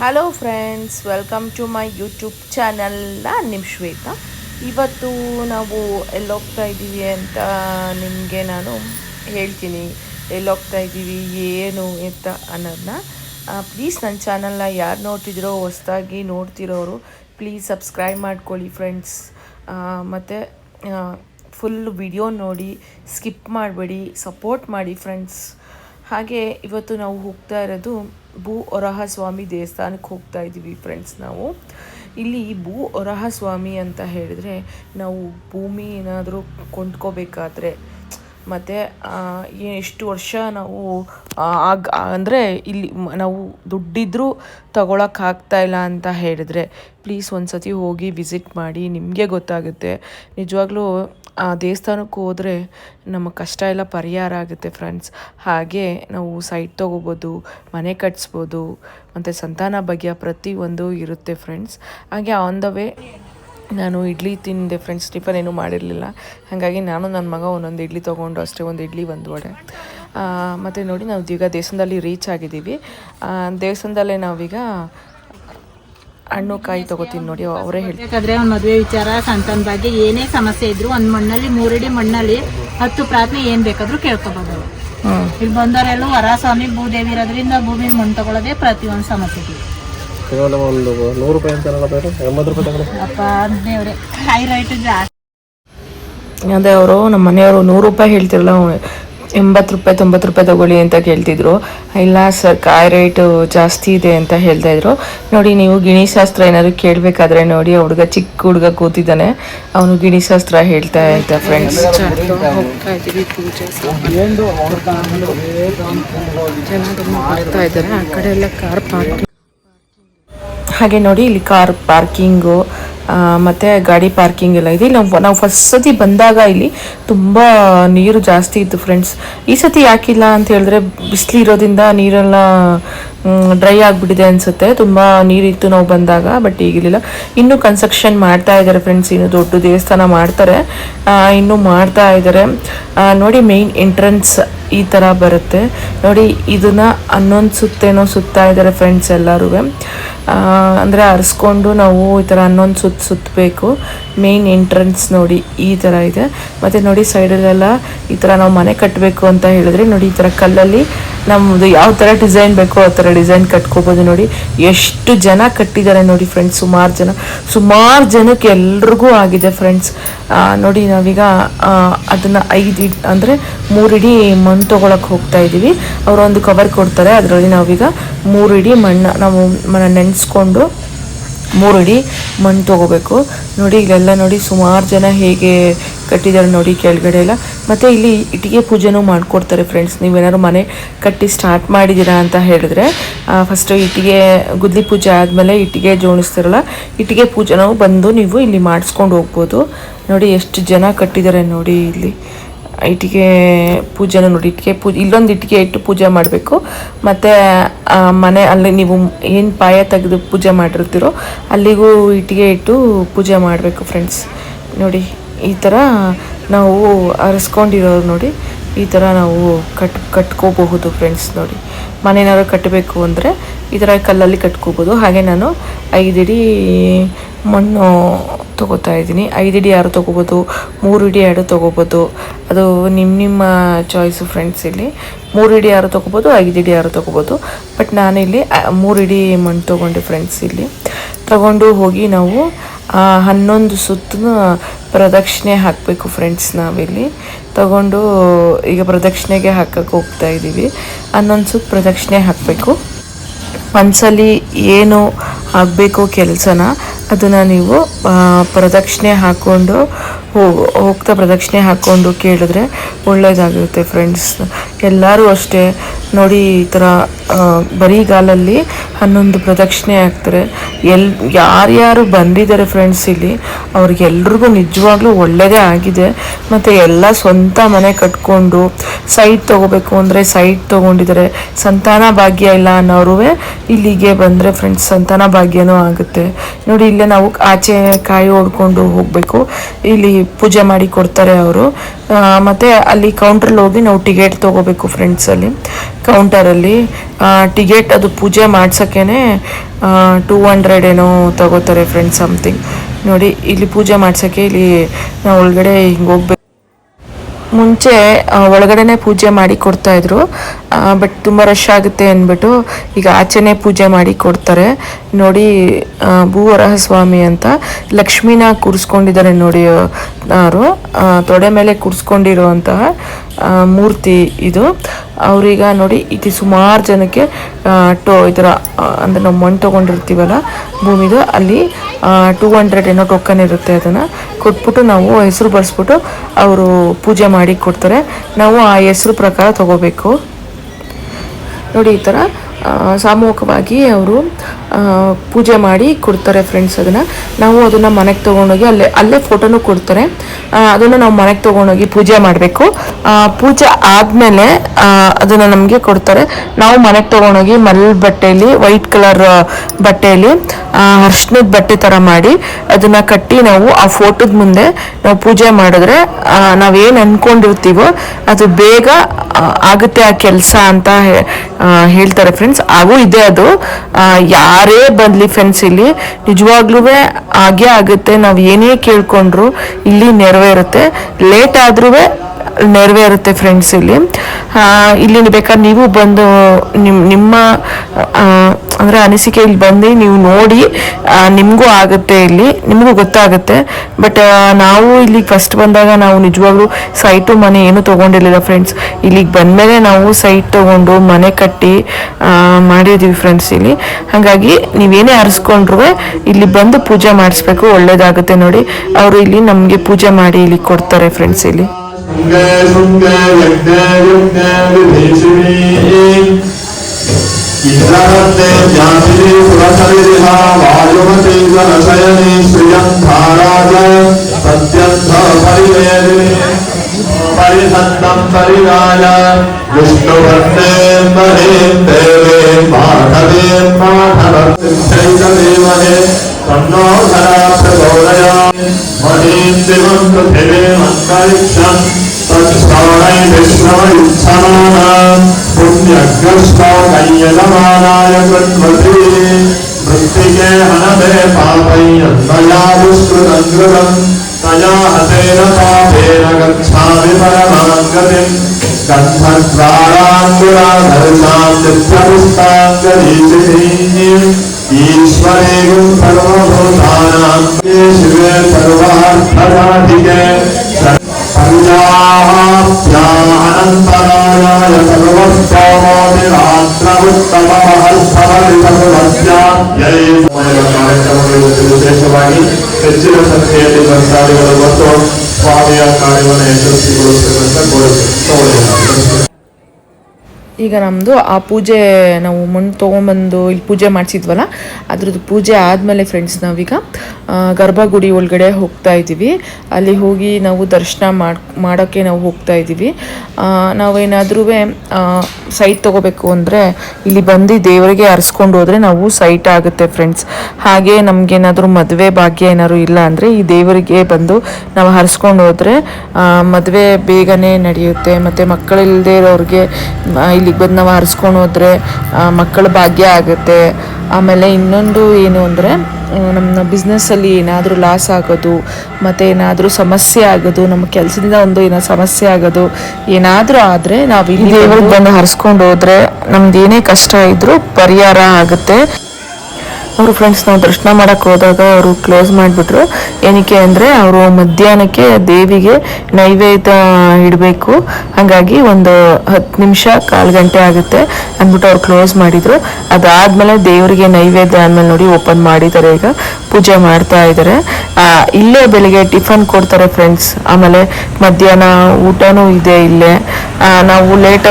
Hello friends welcome to my YouTube channel ನಾನು ನಿಮ್ಮ ಶ್ವೇತಾ. ಇವತ್ತು ನಾವು ಎಲ್ಲೋಗ್ತಾ ಇದ್ದೀವಿ ಅಂತ ನಿಮಗೆ ನಾನು ಹೇಳ್ತೀನಿ. ಎಲ್ಲೋಗ್ತಾ ಇದ್ದೀವಿ ಏನು ಅಂತ ಅನ್ನೋದನ್ನ ಪ್ಲೀಸ್ ನನ್ನ ಚಾನಲ್ನ ಯಾರು ನೋಡ್ತಿದ್ದೀರೋ ಹೊಸ್ದಾಗಿ ನೋಡ್ತಿರೋರು ಪ್ಲೀಸ್ ಸಬ್ಸ್ಕ್ರೈಬ್ ಮಾಡ್ಕೊಳ್ಳಿ ಫ್ರೆಂಡ್ಸ್ ಮತ್ತು ಫುಲ್ ವಿಡಿಯೋ ನೋಡಿ ಸ್ಕಿಪ್ ಮಾಡಬೇಡಿ ಸಪೋರ್ಟ್ ಮಾಡಿ ಫ್ರೆಂಡ್ಸ್ ಹಾಗೆ, ಇವತ್ತು ನಾವು ಹೋಗ್ತಾ ಇರೋದು ಭೂ ಒರಹ ಸ್ವಾಮಿ ದೇವಸ್ಥಾನಕ್ಕೆ ಹೋಗ್ತಾ ಇದ್ದೀವಿ ಫ್ರೆಂಡ್ಸ್ ನಾವು. ಇಲ್ಲಿ ಭೂ ಒರಹ ಸ್ವಾಮಿ ಅಂತ ಹೇಳಿದ್ರೆ ನಾವು ಭೂಮಿ ಏನಾದರೂ ಕೊಂಡ್ಕೋಬೇಕಾದ್ರೆ, ಮತ್ತು ಎಷ್ಟು ವರ್ಷ ನಾವು ಆಗ, ಅಂದರೆ ಇಲ್ಲಿ ನಾವು ದುಡ್ಡಿದ್ದರೂ ತಗೊಳಕ್ಕಾಗ್ತಾ ಇಲ್ಲ ಅಂತ ಹೇಳಿದ್ರೆ ಪ್ಲೀಸ್ ಒಂದು ಸತಿ ಹೋಗಿ ವಿಸಿಟ್ ಮಾಡಿ, ನಿಮಗೆ ಗೊತ್ತಾಗುತ್ತೆ. ನಿಜವಾಗ್ಲೂ ಆ ದೇವಸ್ಥಾನಕ್ಕೆ ಹೋದರೆ ನಮ್ಮ ಕಷ್ಟ ಎಲ್ಲ ಪರಿಹಾರ ಆಗುತ್ತೆ ಫ್ರೆಂಡ್ಸ್ ಹಾಗೆ ನಾವು ಸೈಟ್ ತೊಗೋಬೋದು, ಮನೆ ಕಟ್ಸ್ಬೋದು, ಮತ್ತು ಸಂತಾನ ಭಾಗ್ಯ ಪ್ರತಿಯೊಂದು ಇರುತ್ತೆ ಫ್ರೆಂಡ್ಸ್ ಹಾಗೆ ಆನ್ ದ ವೇ ನಾನು ಇಡ್ಲಿ ತಿಂದೆ ಫ್ರೆಂಡ್ಸ್ ಟಿಫನ್ ಏನೂ ಮಾಡಿರಲಿಲ್ಲ. ಹಾಗಾಗಿ ನಾನು ನನ್ನ ಮಗ ಒಂದೊಂದು ಇಡ್ಲಿ ತೊಗೊಂಡು ಅಷ್ಟೇ ಒಂದು ಇಡ್ಲಿ, ಒಂದು ವಡೆ. ಮತ್ತು ನೋಡಿ ನಾವು ಈಗ ದೇವಸ್ಥಾನದಲ್ಲಿ ರೀಚ್ ಆಗಿದ್ದೀವಿ. ದೇವಸ್ಥಾನದಲ್ಲೇ ನಾವೀಗ ಹಣ್ಣು ಕಾಯಿ ತಗೋತೀನಿ ನೋಡಿ ಅವರೇ ಹೇಳ್ತಾರೆ. ಯಾಕಂದ್ರೆ ಒಂದ್ ಮದುವೆ ವಿಚಾರ ಸಂತಾನ ಬಗ್ಗೆ ಏನೇ ಸಮಸ್ಯೆ ಇದ್ರು ಒಂದ್ ಮಣ್ಣಲ್ಲಿ ಮೂರಡಿ ಮಣ್ಣಲ್ಲಿ ಹತ್ತು ಪ್ರಾರ್ಥನೆ ಏನ್ ಬೇಕಾದ್ರೂ ಕೇಳ್ಕೊಬೋದು ಅವ್ರು. ಇಲ್ಲಿ ಬಂದವರೆಲ್ಲ ವರಸ್ವಾಮಿ ಭೂದೇವಿ ಇರೋದ್ರಿಂದ ಭೂಮಿ ಮಣ್ಣು ತಗೊಳ್ಳೋದೇ ಪ್ರತಿಯೊಂದು ಸಮಸ್ಯೆಗೆ ಕೇವಲ ಒಂದು ನೂರು ರೂಪಾಯಿ ಅಂತ ಎಂಬತ್ತು ರೂಪಾಯಿ ತಗೊಳ್ಳಿ. ಅಪ್ಪ ದೇವ್ರೆ ಹೈ ರೈಟ್ ಜಾಸ್ತಿ. ಅದೇ ಅವರು ನಮ್ಮ ಮನೆಯವರು ನೂರು ರೂಪಾಯಿ ಹೇಳ್ತಿರಲ್ಲ ಎಂಬತ್ತು ರೂಪಾಯಿ ತೊಂಬತ್ತು ರೂಪಾಯಿ ತಗೊಳ್ಳಿ ಅಂತ ಕೇಳ್ತಿದ್ರು. ಇಲ್ಲ ಸರ್ ಕಾಯಿ ರೇಟು ಜಾಸ್ತಿ ಇದೆ ಅಂತ ಹೇಳ್ತಾ ಇದ್ರು. ನೋಡಿ ನೀವು ಗಿಣಿಶಾಸ್ತ್ರ ಏನಾದ್ರು ಕೇಳಬೇಕಾದ್ರೆ ನೋಡಿ ಆ ಹುಡುಗ ಚಿಕ್ಕ ಹುಡುಗ ಕೂತಿದ್ದಾನೆ. ಅವನು ಗಿಣಿಶಾಸ್ತ್ರ ಹೇಳ್ತಾ ಇದ್ದ ಫ್ರೆಂಡ್ಸ್ ಇದ್ದಾರೆ. ಆ ಕಡೆ ಎಲ್ಲ ಕಾರ್ ಪಾರ್ಕಿಂಗ್ ಹಾಗೆ ನೋಡಿ ಇಲ್ಲಿ ಕಾರ್ ಪಾರ್ಕಿಂಗು ಮತ್ತು ಗಾಡಿ ಪಾರ್ಕಿಂಗ್ ಎಲ್ಲ ಇದೆ. ನಾವು ನಾವು ಫಸ್ಟ್ ಸತಿ ಬಂದಾಗ ಇಲ್ಲಿ ತುಂಬ ನೀರು ಜಾಸ್ತಿ ಇತ್ತು ಫ್ರೆಂಡ್ಸ್ ಈ ಸತಿ ಯಾಕಿಲ್ಲ ಅಂತ ಹೇಳಿದ್ರೆ ಬಿಸಿಲು ಇರೋದ್ರಿಂದ ನೀರೆಲ್ಲ ಡ್ರೈ ಆಗಿಬಿಟ್ಟಿದೆ ಅನಿಸುತ್ತೆ. ತುಂಬ ನೀರಿತ್ತು ನಾವು ಬಂದಾಗ ಬಟ್ ಈಗಿಲ್ಲ ಇನ್ನೂ ಕನ್ಸ್ಟ್ರಕ್ಷನ್ ಮಾಡ್ತಾ ಇದ್ದಾರೆ ಫ್ರೆಂಡ್ಸ್ ಇನ್ನು ದೊಡ್ಡ ದೇವಸ್ಥಾನ ಮಾಡ್ತಾರೆ. ಇನ್ನೂ ಮಾಡ್ತಾ ಇದ್ದಾರೆ. ನೋಡಿ ಮೇನ್ ಎಂಟ್ರೆನ್ಸ್ ಈ ಥರ ಬರುತ್ತೆ. ನೋಡಿ, ಇದನ್ನ ಹನ್ನೊಂದು ಸುತ್ತೇನೋ ಸುತ್ತಾ ಇದ್ದಾರೆ ಫ್ರೆಂಡ್ಸ್ ಎಲ್ಲರೂ ಅಂದರೆ ಅರಿಸ್ಕೊಂಡು ನಾವು ಈ ಥರ ಹನ್ನೊಂದು ಸುತ್ತ ಸುತ್ತಬೇಕು. ಮೇನ್ ಎಂಟ್ರೆನ್ಸ್ ನೋಡಿ ಈ ಥರ ಇದೆ. ಮತ್ತು ನೋಡಿ ಸೈಡಲ್ಲೆಲ್ಲ ಈ ಥರ ನಾವು ಮನೆ ಕಟ್ಟಬೇಕು ಅಂತ ಹೇಳಿದ್ರೆ ನೋಡಿ ಈ ಥರ ಕಲ್ಲಲ್ಲಿ ನಮ್ಮದು ಯಾವ ಥರ ಡಿಸೈನ್ ಬೇಕೋ ಆ ಥರ ಡಿಸೈನ್ ಕಟ್ಕೋಬೋದು ನೋಡಿ. ಎಷ್ಟು ಜನ ಕಟ್ಟಿದ್ದಾರೆ ನೋಡಿ ಫ್ರೆಂಡ್ಸ್ ಸುಮಾರು ಜನ. ಸುಮಾರು ಜನಕ್ಕೆ ಎಲ್ರಿಗೂ ಆಗಿದೆ ಫ್ರೆಂಡ್ಸ್ ನೋಡಿ ನಾವೀಗ ಅದನ್ನು ಐದು ಇಡ್, ಅಂದರೆ ಮೂರು ಇಡಿ ಮಣ್ಣು ತೊಗೊಳಕ್ಕೆ ಹೋಗ್ತಾ ಇದ್ದೀವಿ ಅವರು ಒಂದು ಕವರ್ ಕೊಡ್ತಾರೆ, ಅದರಲ್ಲಿ ನಾವೀಗ ಮೂರು ಇಡಿ ಮಣ್ಣು, ನಾವು ನೆನೆಸ್ಕೊಂಡು ಇಡಿ ಮಣ್ಣು ತೊಗೋಬೇಕು. ನೋಡಿ, ಇಲ್ಲೆಲ್ಲ ನೋಡಿ ಸುಮಾರು ಜನ ಹೇಗೆ ಕಟ್ಟಿದ್ದಾರೆ ನೋಡಿ ಕೆಳಗಡೆ ಎಲ್ಲ. ಮತ್ತು ಇಲ್ಲಿ ಇಟ್ಟಿಗೆ ಪೂಜೆನೂ ಮಾಡಿಕೊಡ್ತಾರೆ ಫ್ರೆಂಡ್ಸ್ ನೀವೇನಾದ್ರು ಮನೆ ಕಟ್ಟಿ ಸ್ಟಾರ್ಟ್ ಮಾಡಿದ್ದೀರಾ ಅಂತ ಹೇಳಿದ್ರೆ ಫಸ್ಟು ಇಟ್ಟಿಗೆ, ಗುದ್ಲಿ ಪೂಜೆ ಆದಮೇಲೆ ಇಟ್ಟಿಗೆ ಜೋಣಿಸ್ತಾರಲ್ಲ, ಇಟ್ಟಿಗೆ ಪೂಜೆನೂ ಬಂದು ನೀವು ಇಲ್ಲಿ ಮಾಡಿಸ್ಕೊಂಡು ಹೋಗ್ಬೋದು. ನೋಡಿ ಎಷ್ಟು ಜನ ಕಟ್ಟಿದ್ದಾರೆ ನೋಡಿ ಇಲ್ಲಿ. ಇಟ್ಟಿಗೆ ಪೂಜೆನ ನೋಡಿ, ಇಟ್ಟಿಗೆ ಪೂಜೆ ಇಲ್ಲೊಂದು ಇಟ್ಟಿಗೆ ಇಟ್ಟು ಪೂಜೆ ಮಾಡಬೇಕು. ಮತ್ತು ಮನೆ ಅಲ್ಲಿ ನೀವು ಏನು ಪಾಯ ತೆಗೆದು ಪೂಜೆ ಮಾಡಿರ್ತೀರೋ ಅಲ್ಲಿಗೂ ಇಟ್ಟಿಗೆ ಇಟ್ಟು ಪೂಜೆ ಮಾಡಬೇಕು ಫ್ರೆಂಡ್ಸ್ ನೋಡಿ. ಈ ಥರ ನಾವು ಅರಿಸ್ಕೊಂಡಿರೋರು ನೋಡಿ, ಈ ಥರ ನಾವು ಕಟ್, ಕಟ್ಕೋಬಹುದು ಫ್ರೆಂಡ್ಸ್ ನೋಡಿ. ಮನೇನಾದ್ರು ಕಟ್ಟಬೇಕು ಅಂದರೆ ಈ ಥರ ಕಲ್ಲಲ್ಲಿ ಕಟ್ಕೋಬೋದು ಹಾಗೆ ನಾನು ಐದಿಡಿ ಮಣ್ಣು ತೊಗೋತಾ ಇದ್ದೀನಿ. ಐದಿಡಿ ಯಾರು ತೊಗೋಬೋದು ಮೂರು ಇಡಿ ಎರಡು ತೊಗೋಬೋದು ಅದು ನಿಮ್ಮ ನಿಮ್ಮ ಚಾಯ್ಸು ಫ್ರೆಂಡ್ಸ್ ಇಲ್ಲಿ. ಮೂರು ಇಡಿ ಯಾರು ತೊಗೋಬೋದು ಇಡಿ ಯಾರು ತೊಗೋಬೋದು ಬಟ್ ನಾನಿಲ್ಲಿ ಮೂರು ಇಡಿ ಮಣ್ಣು ತೊಗೊಂಡೆ ಫ್ರೆಂಡ್ಸ್ ಇಲ್ಲಿ. ತಗೊಂಡು ಹೋಗಿ ನಾವು ಹನ್ನೊಂದು ಸುತ್ತೂ ಪ್ರದಕ್ಷಿಣೆ ಹಾಕಬೇಕು ಫ್ರೆಂಡ್ಸ್ ನಾವಿಲ್ಲಿ. ತಗೊಂಡು ಈಗ ಪ್ರದಕ್ಷಿಣೆಗೆ ಹಾಕಕ್ಕೆ ಹೋಗ್ತಾ ಇದ್ದೀವಿ. ಹನ್ನೊಂದು ಸುತ್ತು ಪ್ರದಕ್ಷಿಣೆ ಹಾಕಬೇಕು. ಮನಸ್ಸಲ್ಲಿ ಏನು ಆಗಬೇಕು ಕೆಲಸನ ಅದನ್ನು ನೀವು ಪ್ರದಕ್ಷಿಣೆ ಹಾಕ್ಕೊಂಡು ಹೋಗ್ತಾ ಪ್ರದಕ್ಷಿಣೆ ಹಾಕ್ಕೊಂಡು ಕೇಳಿದ್ರೆ ಒಳ್ಳೆಯದಾಗಿರುತ್ತೆ ಫ್ರೆಂಡ್ಸ್ ಎಲ್ಲರೂ ಅಷ್ಟೇ, ನೋಡಿ ಈ ಥರ ಬರಿಗಾಲಲ್ಲಿ ಹನ್ನೊಂದು ಪ್ರದಕ್ಷಿಣೆ ಹಾಕ್ತಾರೆ. ಎಲ್, ಯಾರ್ಯಾರು ಬಂದಿದ್ದಾರೆ ಫ್ರೆಂಡ್ಸ್ ಇಲ್ಲಿ ಅವ್ರಿಗೆಲ್ರಿಗೂ ನಿಜವಾಗ್ಲೂ ಒಳ್ಳೆಯದೇ ಆಗಿದೆ. ಮತ್ತು ಎಲ್ಲ ಸ್ವಂತ ಮನೆ ಕಟ್ಕೊಂಡು ಸೈಟ್ ತೊಗೋಬೇಕು ಅಂದರೆ ಸೈಟ್ ತೊಗೊಂಡಿದ್ದಾರೆ. ಸಂತಾನ ಭಾಗ್ಯ ಇಲ್ಲ ಅನ್ನೋರು ಇಲ್ಲಿಗೆ ಬಂದರೆ ಫ್ರೆಂಡ್ಸ್ ಸಂತಾನ ಭಾಗ್ಯನೂ ಆಗುತ್ತೆ. ನೋಡಿ, ಇಲ್ಲೇ ನಾವು ಆಚೆ ಕಾಯಿ ಹೊಡ್ಕೊಂಡು ಹೋಗಬೇಕು. ಇಲ್ಲಿ ಪೂಜೆ ಮಾಡಿ ಕೊಡ್ತಾರೆ ಅವರು. ಮತ್ತು ಅಲ್ಲಿ ಕೌಂಟ್ರಲ್ಲಿ ಹೋಗಿ ನಾವು ಟಿಕೆಟ್ ತೊಗೋಬೇಕು ಫ್ರೆಂಡ್ಸಲ್ಲಿ ಕೌಂಟರಲ್ಲಿ ಟಿಕೆಟ್ ಅದು ಪೂಜೆ ಮಾಡ್ಸೋಕ್ಕೇ ಟೂ ಹಂಡ್ರೆಡ್ ಏನೋ ತಗೋತಾರೆ ಫ್ರೆಂಡ್ಸ್ ಸಮಥಿಂಗ್ ನೋಡಿ, ಇಲ್ಲಿ ಪೂಜೆ ಮಾಡ್ಸೋಕ್ಕೆ ಇಲ್ಲಿ ನಾವು ಒಳಗಡೆ ಹಿಂಗೆ ಹೋಗ್ಬೇಕು. ಮುಂಚೆ ಒಳಗಡೆನೆ ಪೂಜೆ ಮಾಡಿ ಕೊಡ್ತಾ ಇದ್ರು. ಬಟ್ ತುಂಬ ರಶ್ ಆಗುತ್ತೆ ಅಂದ್ಬಿಟ್ಟು ಈಗ ಆಚೆನೆ ಪೂಜೆ ಮಾಡಿ ಕೊಡ್ತಾರೆ. ನೋಡಿ ಭೂವರಹ ಸ್ವಾಮಿ ಅಂತ ಲಕ್ಷ್ಮಿನ ಕೂರಿಸ್ಕೊಂಡಿದ್ದಾರೆ ನೋಡಿ ಅವರು ತೊಡೆ ಮೇಲೆ ಕೂರಿಸ್ಕೊಂಡಿರುವಂತಹ ಮೂರ್ತಿ ಇದು. ಅವ್ರೀಗ ನೋಡಿ ಇದು ಸುಮಾರು ಜನಕ್ಕೆ ಟೋ ಇದರ ಅಂದ್ರೆ ನಾವು ಮಣ್ಣು ತೊಗೊಂಡಿರ್ತೀವಲ್ಲ ಭೂಮಿದು, ಅಲ್ಲಿ ಟೂ ಹಂಡ್ರೆಡ್ ಏನೋ ಟೋಕನ್ ಇರುತ್ತೆ ಅದನ್ನು ಕೊಟ್ಬಿಟ್ಟು ನಾವು ಹೆಸರು ಬರೆಸ್ಬಿಟ್ಟು ಅವರು ಪೂಜೆ ಮಾಡಿ ಕೊಡ್ತಾರೆ. ನಾವು ಆ ಹೆಸರು ಪ್ರಕಾರ ತಗೋಬೇಕು. ನೋಡಿ ಈ ಥರ ಸಾಮೂಹಿಕವಾಗಿ ಅವರು ಪೂಜೆ ಮಾಡಿ ಕೊಡ್ತಾರೆ ಫ್ರೆಂಡ್ಸ್ ಅದನ್ನು. ನಾವು ಅದನ್ನು ಮನೆಗೆ ತೊಗೊಂಡೋಗಿ ಅಲ್ಲೇ ಅಲ್ಲೇ ಫೋಟೋನು ಕೊಡ್ತಾರೆ. ಅದನ್ನು ನಾವು ಮನೆಗೆ ತೊಗೊಂಡೋಗಿ ಪೂಜೆ ಮಾಡಬೇಕು. ಪೂಜೆ ಆದಮೇಲೆ ಅದನ್ನು ನಮಗೆ ಕೊಡ್ತಾರೆ. ನಾವು ಮನೆಗೆ ತೊಗೊಂಡೋಗಿ ಮಲ್ ಬಟ್ಟೆಯಲ್ಲಿ ವೈಟ್ ಕಲರ್ ಬಟ್ಟೆಯಲ್ಲಿ ಅರ್ಶಿನದ ಬಟ್ಟೆ ಥರ ಮಾಡಿ ಅದನ್ನು ಕಟ್ಟಿ ನಾವು ಆ ಫೋಟೋದ ಮುಂದೆ ನಾವು ಪೂಜೆ ಮಾಡಿದ್ರೆ ನಾವೇನು ಅಂದ್ಕೊಂಡಿರ್ತೀವೋ ಅದು ಬೇಗ ಆಗುತ್ತೆ ಆ ಕೆಲಸ ಅಂತ ಹೇಳ್ತಾರೆ ಫ್ರೆಂಡ್ಸ್ ಹಾಗೂ ಇದೆ ಅದು ಆ, ಯಾರೇ ಬಂದ್ಲಿ ಫ್ರೆಂಡ್ಸ್ ಇಲ್ಲಿ. ನಿಜವಾಗ್ಲೂ ಹಾಗೆ ಆಗುತ್ತೆ. ನಾವು ಏನೇ ಕೇಳ್ಕೊಂಡ್ರು ಇಲ್ಲಿ ನೆರವೇರುತ್ತೆ. ಲೇಟ್ ಆದ್ರೂ ನೆರವೇರುತ್ತೆ ಫ್ರೆಂಡ್ಸ್ ಇಲ್ಲಿ. ಇಲ್ಲಿ ಬೇಕಾದ್ರೆ ನೀವು ಬಂದು ನಿಮ್ ನಿಮ್ಮ ಆ, ಅಂದ್ರೆ ಅನಿಸಿಕೆ ಇಲ್ಲಿ ಬಂದು ನೀವು ನೋಡಿ ನಿಮಗೂ ಆಗುತ್ತೆ ಇಲ್ಲಿ, ನಿಮಗೂ ಗೊತ್ತಾಗುತ್ತೆ. ಬಟ್ ನಾವು ಇಲ್ಲಿ ಫಸ್ಟ್ ಬಂದಾಗ ನಾವು ನಿಜವಾಗ್ಲೂ ಸೈಟು ಮನೆ ಏನು ತೊಗೊಂಡಿರಲಿಲ್ಲ ಫ್ರೆಂಡ್ಸ್ ಇಲ್ಲಿಗೆ ಬಂದಮೇಲೆ ನಾವು ಸೈಟ್ ತೊಗೊಂಡು ಮನೆ ಕಟ್ಟಿ ಮಾಡಿದ್ದೀವಿ ಫ್ರೆಂಡ್ಸ್ ಇಲ್ಲಿ. ಹಾಗಾಗಿ ನೀವೇನೇ ಅರಸ್ಕೊಂಡ್ರೂ ಇಲ್ಲಿ ಬಂದು ಪೂಜೆ ಮಾಡಿಸ್ಬೇಕು, ಒಳ್ಳೇದಾಗುತ್ತೆ ನೋಡಿ. ಅವರು ಇಲ್ಲಿ ನಮಗೆ ಪೂಜೆ ಮಾಡಿ ಇಲ್ಲಿ ಕೊಡ್ತಾರೆ ಫ್ರೆಂಡ್ಸ್ ಇಲ್ಲಿ. ఇంద్రవత్తే జాతి పురసరిహ వాయుమతి గణశయని శ్రియం ధారాజ సత్యంధ పరివేదిని పరిసత్తం పరిగాయ విష్ణువర్తే మరే దేవే మాధవే మాధవేమహే తన్నో ధరా ప్రగౌరయా మణీం దివం పృథివే అంతరిక్షం श्रवणै विश्रवयुत्समाना पुण्यग्रश्लोकयजमानाय कृत्वते मृत्तिके हनते पापैन्वयादुष्कृतङ्कृतम् तया हतेन पापेन गच्छामि परमाङ्गतिम् गन्धद्वाराङ्गुराधर्षाम् चित्रपुष्पाङ्गदीशिः ईश्वरेगुम् सर्वभा ಈಗ ನಮ್ಮದು ಆ ಪೂಜೆ ನಾವು ಮಣ್ಣು ತೊಗೊಂಬಂದು ಇಲ್ಲಿ ಪೂಜೆ ಮಾಡಿಸಿದ್ವಲ್ಲ ಅದ್ರದ್ದು ಪೂಜೆ ಆದಮೇಲೆ ಫ್ರೆಂಡ್ಸ್ ನಾವೀಗ ಗರ್ಭಗುಡಿ ಒಳಗಡೆ ಹೋಗ್ತಾ ಇದ್ದೀವಿ. ಅಲ್ಲಿ ಹೋಗಿ ನಾವು ದರ್ಶನ ಮಾಡಿ ಮಾಡೋಕ್ಕೆ ನಾವು ಹೋಗ್ತಾ ಇದ್ದೀವಿ. ನಾವೇನಾದ್ರೂ ಸೈಟ್ ತೊಗೋಬೇಕು ಅಂದರೆ ಇಲ್ಲಿ ಬಂದು ದೇವರಿಗೆ ಅರ್ಸ್ಕೊಂಡು ಹೋದರೆ ನಾವು ಸೈಟ್ ಆಗುತ್ತೆ ಫ್ರೆಂಡ್ಸ್ ಹಾಗೆ ನಮಗೇನಾದರೂ ಮದುವೆ ಭಾಗ್ಯ ಏನಾದ್ರು ಇಲ್ಲ ಅಂದರೆ ಈ ದೇವರಿಗೆ ಬಂದು ನಾವು ಹರಿಸ್ಕೊಂಡು ಹೋದರೆ ಮದುವೆ ಬೇಗನೆ ನಡೆಯುತ್ತೆ. ಮತ್ತು ಮಕ್ಕಳಿಲ್ಲದೆ ಇರೋರಿಗೆ ಆ, ಇಲ್ಲಿಗೆ ಬಂದು ನಾವು ಹರಿಸ್ಕೊಂಡು ಹೋದರೆ ಮಕ್ಕಳ ಭಾಗ್ಯ ಆಗುತ್ತೆ. ಆಮೇಲೆ ಇನ್ನೊಂದು ಏನು ಅಂದರೆ ನಮ್ಮ ಬಿಸ್ನೆಸ್ಸಲ್ಲಿ ಏನಾದರೂ ಲಾಸ್ ಆಗೋದು ಮತ್ತು ಏನಾದರೂ ಸಮಸ್ಯೆ ಆಗೋದು ನಮ್ಮ ಕೆಲಸದಿಂದ ಒಂದು ಏನೋ ಸಮಸ್ಯೆ ಆಗೋದು ಏನಾದರೂ ಆದರೆ ನಾವು ಇಲ್ಲಿ ದೇವ್ರಿಗೆ ಬಂದು ಹರಿಸ್ಕೊಂಡು ಹೋದರೆ ನಮ್ದು ಏನೇ ಕಷ್ಟ ಇದ್ದರೂ ಪರಿಹಾರ ಆಗುತ್ತೆ. ಅವರು ಫ್ರೆಂಡ್ಸ್ ನಾವು ದರ್ಶನ ಮಾಡಕ್ಕೆ ಹೋದಾಗ ಅವರು ಕ್ಲೋಸ್ ಮಾಡಿಬಿಟ್ರು. ಏನಕ್ಕೆ ಅಂದರೆ ಅವರು ಮಧ್ಯಾಹ್ನಕ್ಕೆ ದೇವಿಗೆ ನೈವೇದ್ಯ ಇಡಬೇಕು. ಹಾಗಾಗಿ ಒಂದು ಹತ್ತು ನಿಮಿಷ ಕಾಲು ಗಂಟೆ ಆಗುತ್ತೆ ಅಂದ್ಬಿಟ್ಟು ಅವ್ರು ಕ್ಲೋಸ್ ಮಾಡಿದರು. ಅದಾದಮೇಲೆ ದೇವರಿಗೆ ನೈವೇದ್ಯ ಆದಮೇಲೆ ನೋಡಿ ಓಪನ್ ಮಾಡಿದ್ದಾರೆ ಈಗ. ಪೂಜೆ ಮಾಡ್ತಾ ಇದ್ದಾರೆ ಇಲ್ಲೇ ಬೆಳಿಗ್ಗೆ ಟಿಫನ್ ಕೊಡ್ತಾರೆ ಫ್ರೆಂಡ್ಸ್ ಆಮೇಲೆ ಮಧ್ಯಾಹ್ನ ಊಟನೂ ಇದೆ ಇಲ್ಲೇ. ನಾವು ಲೇಟ್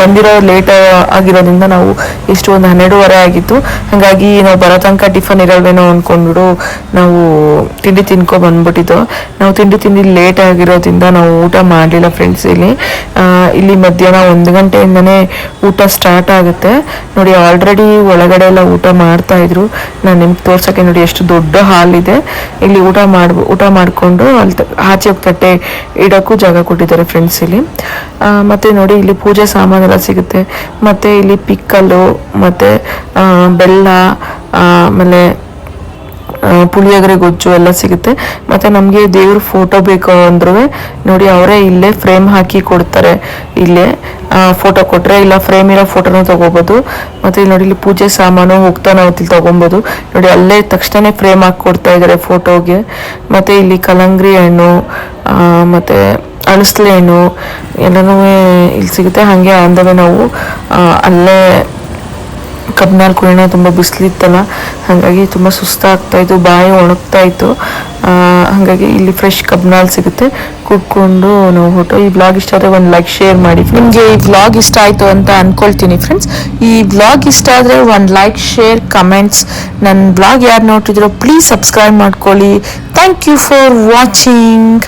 ಬಂದಿರೋ ಲೇಟ್ ಆಗಿರೋದ್ರಿಂದ ನಾವು ಎಷ್ಟು ಒಂದು ಹನ್ನೆರಡುವರೆ ಆಗಿತ್ತು. ಹಾಗಾಗಿ ನಾವು ಬರೋ ತನಕ ಟಿಫನ್ ಇರಲ್ವೇನೋ ಅನ್ಕೊಂಡ್ಬಿಡು ನಾವು ತಿಂಡಿ ತಿನ್ಕೊ ಬಂದ್ಬಿಟ್ಟಿದ್ದು. ನಾವು ತಿಂಡಿ ತಿಂಡಿ ಲೇಟ್ ಆಗಿರೋದ್ರಿಂದ ನಾವು ಊಟ ಮಾಡಲಿಲ್ಲ ಫ್ರೆಂಡ್ಸ್ ಇಲ್ಲಿ. ಇಲ್ಲಿ ಮಧ್ಯಾಹ್ನ ಒಂದು ಗಂಟೆಯಿಂದನೇ ಊಟ ಸ್ಟಾರ್ಟ್ ಆಗುತ್ತೆ. ನೋಡಿ ಆಲ್ರೆಡಿ ಒಳಗಡೆ ಎಲ್ಲ ಊಟ ಮಾಡ್ತಾ ಇದ್ರು. ನಾನು ನಿಮ್ಗೆ ತೋರ್ಸೋಕ್ಕೆ ನೋಡಿ ಎಷ್ಟು ದೊಡ್ಡ ದೊಡ್ಡ ಹಾಲ್ ಇದೆ. ಇಲ್ಲಿ ಊಟ ಮಾಡ್ ಊಟ ಮಾಡಿಕೊಂಡು ಅಲ್ಲಿ ಆಚೆ ತಟ್ಟೆ ಇಡಕ್ಕೂ ಜಾಗ ಕೊಟ್ಟಿದ್ದಾರೆ ಫ್ರೆಂಡ್ಸ್ ಇಲ್ಲಿ. ಮತ್ತೆ ನೋಡಿ ಇಲ್ಲಿ ಪೂಜೆ ಸಾಮಾನೆಲ್ಲ ಸಿಗುತ್ತೆ. ಮತ್ತೆ ಇಲ್ಲಿ ಪಿಕ್ಕಲು ಮತ್ತೆ ಬೆಲ್ಲ ಆಮೇಲೆ ಪುಳಿಯೋಗರೆ, ಗೊಜ್ಜು ಎಲ್ಲ ಸಿಗುತ್ತೆ. ಮತ್ತೆ ನಮಗೆ ದೇವ್ರ ಫೋಟೋ ಬೇಕು ಅಂದ್ರೂ ನೋಡಿ ಅವರೇ ಇಲ್ಲೇ ಫ್ರೇಮ್ ಹಾಕಿ ಕೊಡ್ತಾರೆ. ಇಲ್ಲೇ ಫೋಟೋ ಕೊಟ್ಟರೆ ಇಲ್ಲ ಫ್ರೇಮ್ ಇರೋ ಫೋಟೋನ ತಗೋಬೋದು. ಮತ್ತೆ ಇಲ್ಲಿ ನೋಡಿ, ಇಲ್ಲಿ ಪೂಜೆ ಸಾಮಾನು ಹೋಗ್ತಾ ನಾವು ಇಲ್ಲಿ ತಗೊಬೋದು. ನೋಡಿ, ಅಲ್ಲೇ ತಕ್ಷಣ ಫ್ರೇಮ್ ಹಾಕಿ ಕೊಡ್ತಾ ಇದ್ದಾರೆ ಫೋಟೋಗೆ ಮತ್ತೆ ಇಲ್ಲಿ ಕಲಂಗ್ರಿ ಹಣ್ಣು ಮತ್ತೆ ಅಳಸ್ಲೆ ಹಣ್ಣು, ಎಲ್ಲನೂ ಇಲ್ಲಿ ಸಿಗುತ್ತೆ. ಹಾಗೆ ಅಂದವೇ ನಾವು ಅಲ್ಲೇ ಕಬ್ನಾಲ್ ಕುಡಿಯೋಣ ತುಂಬ ಬಿಸಿಲಿತ್ತಲ್ಲ ಹಾಗಾಗಿ ತುಂಬ ಸುಸ್ತಾಗ್ತಾ ಇತ್ತು, ಬಾಯಿ ಒಣಗ್ತಾ ಇತ್ತು. ಹಾಗಾಗಿ ಇಲ್ಲಿ ಫ್ರೆಶ್ ಕಬ್ನಾಲ್ ಸಿಗುತ್ತೆ. ಕುಡ್ಕೊಂಡು ನಾವು ಹೊಟ್ಟು ಈ ಬ್ಲಾಗ್ ಇಷ್ಟ ಆದರೆ ಒಂದು ಲೈಕ್ ಶೇರ್ ಮಾಡಿ ನಿಮಗೆ ಈ ಬ್ಲಾಗ್ ಇಷ್ಟ ಆಯಿತು ಅಂತ ಅಂದ್ಕೊಳ್ತೀನಿ ಫ್ರೆಂಡ್ಸ್ ಈ ಬ್ಲಾಗ್ ಇಷ್ಟ ಆದರೆ ಒಂದು ಲೈಕ್ ಶೇರ್ ಕಮೆಂಟ್ಸ್ ನನ್ನ ಬ್ಲಾಗ್ ಯಾರು ನೋಡ್ತಿದ್ರು ಪ್ಲೀಸ್ ಸಬ್ಸ್ಕ್ರೈಬ್ ಮಾಡ್ಕೊಳ್ಳಿ. Thank you for watching